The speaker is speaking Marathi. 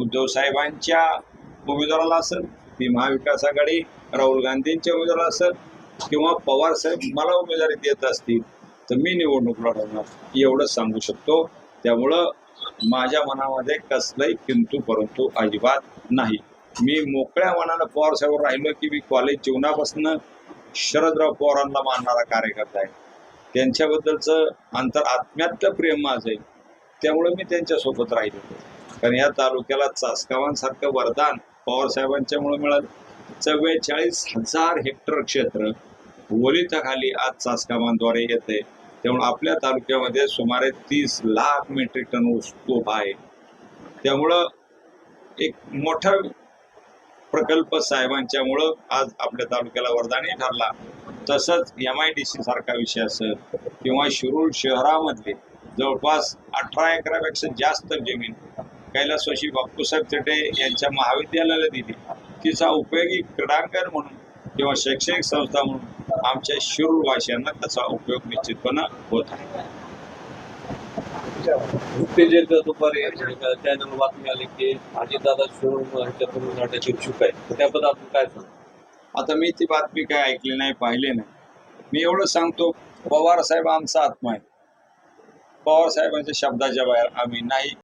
उद्धव साहेबांच्या उमेदवाराला असेल ती महाविकास आघाडी राहुल गांधींच्या उमेदवाराला असेल किंवा पवार साहेब मला उमेदवारी देत असतील तर मी निवडणूक लढवणार. एवढंच सांगू शकतो. त्यामुळं माझ्या मनामध्ये कसलंही किंतु परंतु अजिबात नाही. मी मोकळ्या मनानं पवार साहेब राहिलो की मी कॉलेज जीवनापासून शरदराव पवारांना मानणारा कार्यकर्ता आहे. त्यांच्याबद्दलचं अंतर आत्म्यातलं प्रेम माझं आहे. त्यामुळे मी त्यांच्यासोबत राहिलो. कारण या तालुक्याला चासगावांसारखं वरदान पवार साहेबांच्यामुळे मिळालं. चव्वेचाळीस हजार हेक्टर क्षेत्र ओलिताखाली आज चासकामांद्वारे येते. त्यामुळे आपल्या तालुक्यामध्ये सुमारे तीस लाख मेट्रिक टन ऊस उभा आहे. त्यामुळं एक मोठा प्रकल्प साहेबांच्यामुळं आज आपल्या तालुक्याला वरदानी ठरला. तसंच एम आय डी सी सारखा विषय असेल किंवा शिरूर शहरामधले जवळपास अठरा एकरापेक्षा जास्त जमीन कैलासवासी बापूसाहेब चटे यांच्या महाविद्यालयाला दिली. तिचा उपयोगी क्रीडांगण म्हणून किंवा शैक्षणिक संस्था म्हणून आमच्या शिरूर वासियांना त्याचा उपयोग निश्चितपणे होत आहे. नुकतेच दुपारी चॅनल बातमी आली की अजितदादा ह्याच्यातून लढण्याची इच्छुक आहे. तर त्याबद्दल आपण काय सांगू? आता मी ती बातमी काय ऐकली नाही पाहिली नाही. मी एवढं सांगतो पवार साहेब आमचा आत्मा आहे. पवार साहेबांच्या शब्दाच्या बाहेर आम्ही नाही